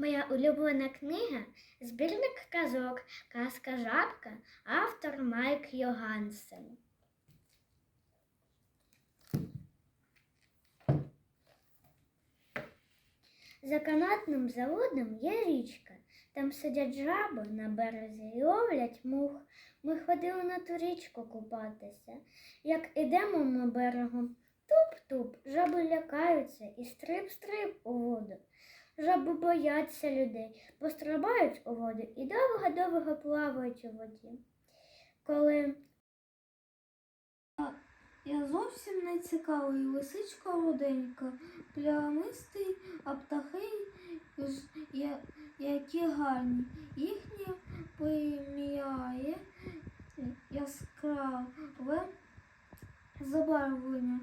Моя улюблена книга збірник казок Казка жабка, автор Майк Йогансен. За канатним заводом є річка. Там сидять жаби на березі і ловлять мух. Ми ходили на ту річку купатися. Як ідемо ми берегом, туп-туп, жаби лякаються і стрип-стрип у воду. Жаби бояться людей, пострибають у воду і довго-довго плавають у воді. Коли Я зовсім не цікавий, лисичка руденька, плямистий, а птахи, які гарні. Їхнє приміяє яскраве забарвлення.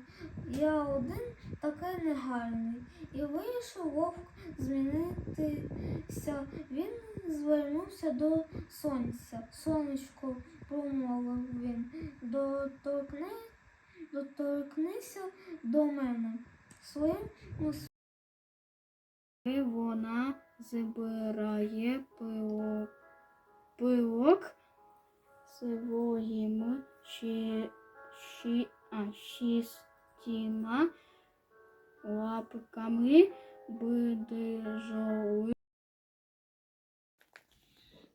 Я один такий негарний. І вийшов вовк змінитися. Він звернувся до сонця. Сонечко, промовив він, доторкни доторкнися до мене своїм вона збирає пилок, пилок своїми ші, ші, шістіма лапками бидижоли.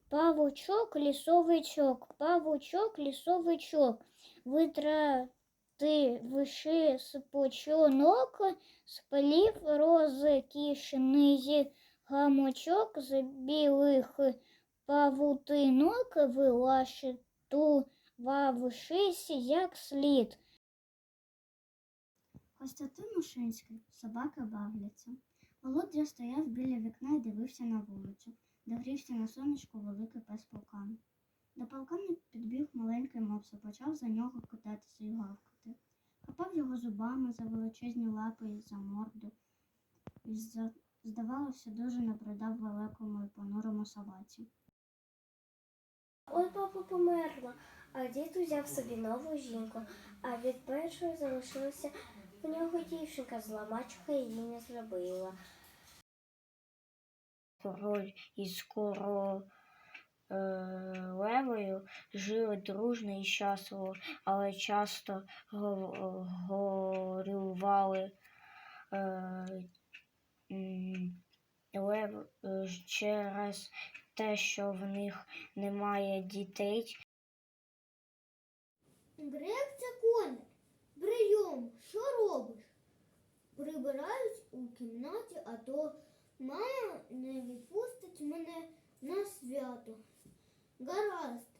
Павучок, лісовичок, павучок, лісовичок, витрати виши спочонок, спалів розкішний гамочок з білих павутинок, вилаштувавшись як слід. Костянтин Мушинський, собаки бавляться. Володя стояв біля вікна і дивився на вулицю, де грівся на сонечку великий пес полкан. До полкана підбіг маленький мопс і почав за нього кататися і гавкати. Хапав його зубами за величезні лапи і за морду. І здавалося, дуже набридав великому і понурому собаці. Ой, папа померла, а дід узяв собі нову жінку, а від першої залишилася в нього дівчинка, зла мачуха її не зробила. король із королевою жили дружно і щасливо, але часто горювали е, лев е, через те, що в них немає дітей. Дирекція коник. Прийом, що робиш? Прибираюсь у кімнаті, а то мама не відпустить мене на свято. Гаразд.